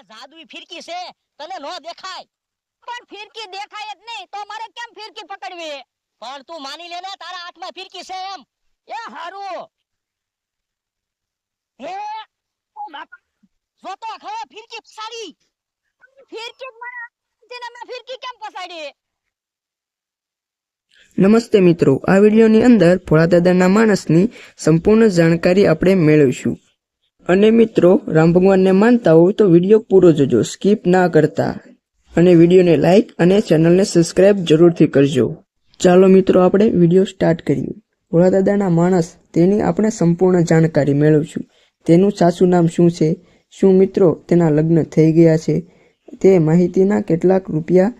આ જાદુઈ ફિરકી છે તને નો દેખાય. પણ ફિરકી દેખાય જ નહીં તો મારે કેમ ફિરકી પકડવી? પણ તું માની લે ને તારા હાથમાં ફિરકી છે એમ. એ હારું. હે? ઓ બાપા જો તો ખરો ફિરકી પસાડી. ફિરકી મને તેને મેં ફિરકી કેમ પસાડી? નમસ્તે મિત્રો આ વિડીયોની અંદર ભોળાદાદાના માણસની સંપૂર્ણ જાણકારી આપણે મેળવીશું. અને મિત્રો, રામ ભગવાનને માનતા હો તો વીડિયો પૂરો જોજો, સ્કીપ ના કરતા. અને વિડીયોને લાઈક અને ચેનલને સબસ્ક્રાઇબ જરૂરથી કરજો. ચાલો મિત્રો, આપણે વીડિયો સ્ટાર્ટ કરીએ. ભોળાદાદાના માણસ, તેની આપણે સંપૂર્ણ જાણકારી મેળવશું. તેનું સાચું નામ શું છે? શું મિત્રો, તેના લગ્ન થઈ ગયા છે? તે માહિતીના કેટલાક રૂપિયા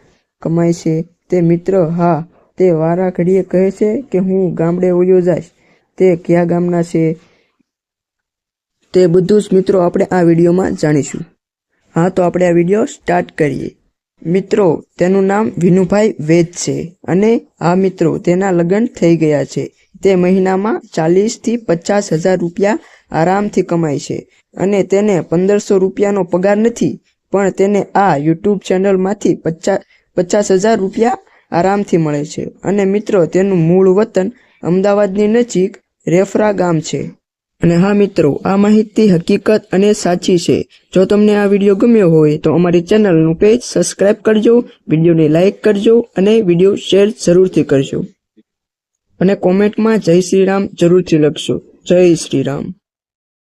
કમાય છે? તે મિત્ર, હા, તે વારા ઘડીએ કહે છે કે હું ગામડે ઓયો જઈશ. તે કયા ગામના છે? તે બધું જ મિત્રો આપણે આ વિડીયોમાં જાણીશું. હા, તો આપણે આ વીડિયો સ્ટાર્ટ કરીએ. મિત્રો, તેનું નામ વિનુભાઈ વેદ છે અને આ મિત્રો, તેના લગ્ન થઈ ગયા છે. તે મહિનામાં ચાલીસથી પચાસ હજાર રૂપિયા આરામથી કમાય છે અને તેને પંદરસો રૂપિયાનો પગાર નથી, પણ તેને આ યુટ્યુબ ચેનલમાંથી પચાસ પચાસ હજાર રૂપિયા આરામથી મળે છે. અને મિત્રો, તેનું મૂળ વતન અમદાવાદની નજીક રેફરા ગામ છે. અને હા મિત્રો, આ માહિતી હકીકત અને સાચી છે. જો તમને આ વીડિયો ગમ્યો હોય તો અમારી ચેનલનું પેજ સબસ્ક્રાઇબ કરજો, વિડીયોને લાઇક કરજો અને વીડિયો શેર જરૂરથી કરજો. અને કોમેન્ટમાં જય શ્રી રામ જરૂરથી લખશો જય શ્રી રામ